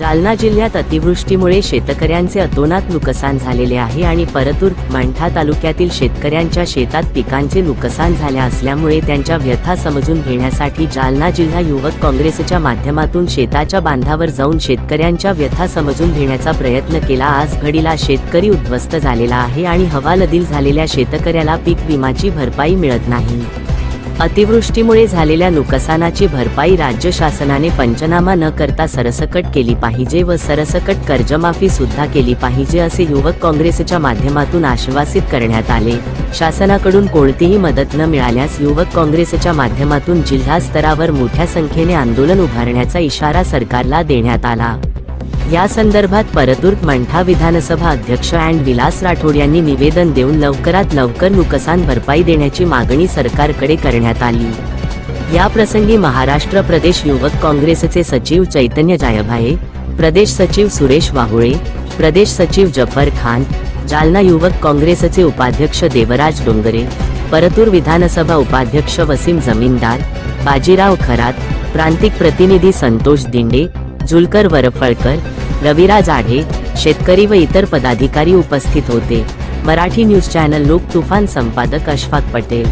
जालना जिल्ह्यात अतिवृष्टीमुळे शेतकऱ्यांचे अतोनात नुकसान झालेले आहे आणि परतूर मंठा तालुक्यातील शेतकऱ्यांच्या शेतात पिकांचे नुकसान झाले असल्यामुळे त्यांच्या व्यथा समजून घेण्यासाठी जालना जिल्हा युवक काँग्रेसच्या माध्यमातून शेताच्या बांधावर जाऊन शेतकऱ्यांच्या व्यथा समजून घेण्याचा प्रयत्न केला. आज घडीला शेतकरी उद्ध्वस्त झालेला आहे आणि हवालदिल झालेल्या शेतकऱ्याला पीक विमाची भरपाई मिळत नाही. अतिवृष्टीमुळे झालेल्या नुकसानाची भरपाई राज्य शासनाने पंचनामा न करता सरसकट केली पाहिजे व सरसकट कर्जमाफी सुद्धा केली पाहिजे असे युवक काँग्रेसच्या माध्यमातून आश्वासित करण्यात आले. शासनाकडून कोणतीही मदत न मिळाल्यास युवक काँग्रेसच्या माध्यमातून जिल्हा स्तरावर मोठ्या संख्येने आंदोलन उभारण्याचा इशारा सरकारला देण्यात आला. या संदर्भात परतूर मंठा विधानसभा अध्यक्ष अँड विलास राठोड यांनी निवेदन देऊन लवकरात लवकर नुकसान भरपाई देण्याची मागणी सरकारकडे करण्यात आली. या प्रसंगी महाराष्ट्र प्रदेश युवक काँग्रेसचे सचिव चैतन्य जायभाये प्रदेश सचिव सुरेश वाहुळे प्रदेश सचिव जफर खान जालना युवक काँग्रेसचे उपाध्यक्ष देवराज डोंगरे परतूर विधानसभा उपाध्यक्ष वसीम जमीनदार बाजीराव खरात प्रांतिक प्रतिनिधी संतोष दिंडे जुलकर वरफळकर रविराज आढे शेतकरी व इतर पदाधिकारी उपस्थित होते. मराठी न्यूज चॅनल लोक तुफान संपादक अशफाक पटेल.